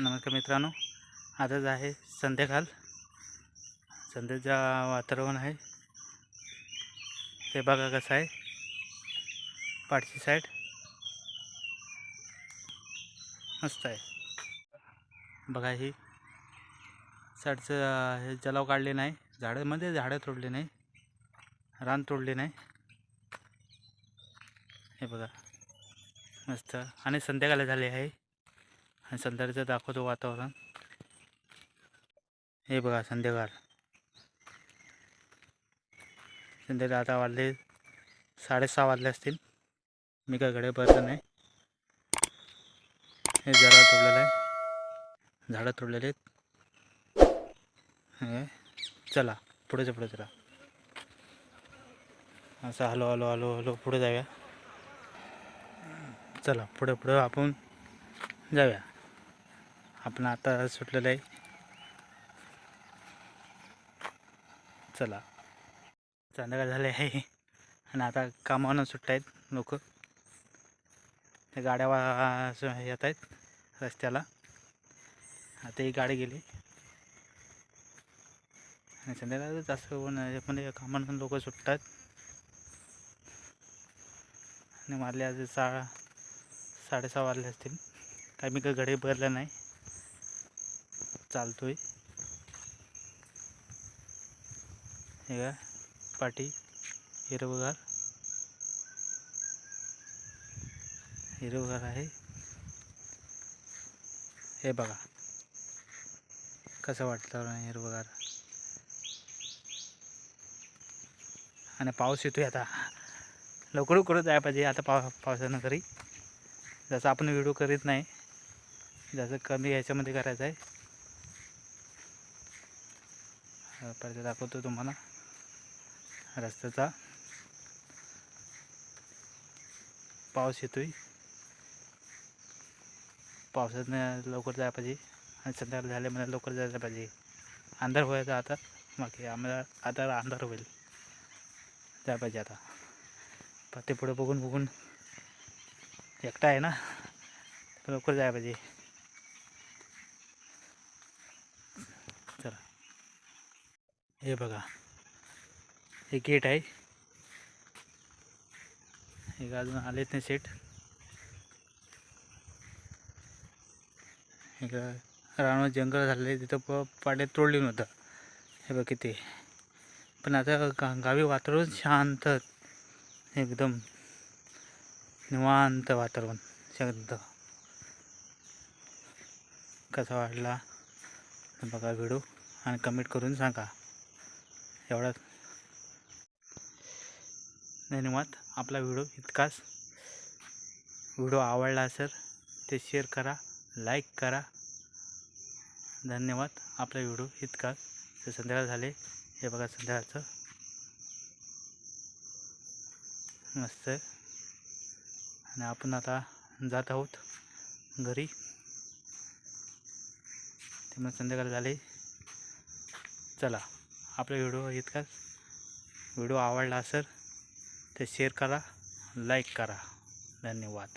नमस्कार मित्रांनो आजच आहे संध्याकाळ. संध्याचा वातावरण आहे. ते बघा कसं आहे. पाठची साईड मस्त आहे. बघा ही. साईडचं हे जलाव काढले नाही. झाडामध्ये झाडं तोडले नाही. रान तोडले नाही. हे बघा. मस्त. आणि संध्याकाळ झाले आहे. आणि सध्याचं दाखवतो वातावरण. हे बघा संध्याकाळ. संध्याकाळ आता वाजले साडेसहा वाजले असतील. मी काय घडे बसलं नाही. हे जरा तोडलेलं आहे. झाडं तोडलेले आहेत. हे चला पुढेच्या पुढे चला असं हलो हलो हलो हलो पुढे जाऊया. चला पुढे पुढे आपण जाऊया. आपण आता सुटलेलं आहे. चला. संध्याकाळ झाले आहे. आणि आता कामावरून सुटत आहेत लोक. त्या गाड्या येत आहेत रस्त्याला. आता ही गाडी गेली. आणि संध्याकाळ जास्त म्हणजे कामावरून लोक सुटतात आणि मारले आज सा साडेसहा वाजले असतील. काय मी काही घडे भरलं नाही. चालतोय. हे का पाठी हिरवगार. हिरवगार आहे. हे बघा कसं वाटतं हिरवगार? आणि पाऊस येतोय आता. लवकर लवकर जायला पाहिजे आता पाव पावसानं तरी. जसं आपण व्हिडिओ करीत नाही जसं कमी ह्याच्यामध्ये करायचं आहे. परत दाखवतो तुम्हाला. रस्त्याचा. पाऊस येतोय. पावसात लवकर जायला पाहिजे. आणि संध्याकाळ झाल्यामध्ये लवकर जायला पाहिजे. अंधार व्हायचा आता. बाकी आम्हाला आता अंधार होईल. जायला पाहिजे आता. पत्ते पुढे बघून बघून एकटा आहे ना लवकर जायला पाहिजे चला हे बघा. हे गेट आहे. हे अजून आलेत नाही सेट हे रान जंगल झालेलं तिथं प पाड्यात तोडले नव्हतं हे बघ किती. पण आता गा गावी वातावरण शांत. एकदम निवांत वातावरण. शांत. कसा वाटला बघा व्हिडिओ आणि कमेंट करून सांगा. एवढा धन्यवाद आपला व्हिडिओ इतकाच. व्हिडिओ आवडला असेल ते शेअर करा लाईक करा. धन्यवाद. आपला व्हिडिओ इतकाच. तर संध्याकाळ झाले. हे बघा संध्याकाळचं. मस्त. आणि आपण आता जात आहोत घरी. त्यामुळे संध्याकाळ झाले. चला. आपला व्हिडिओ इतकाच व्हिडिओ आवडला असेल तर शेअर करा लाईक करा. धन्यवाद.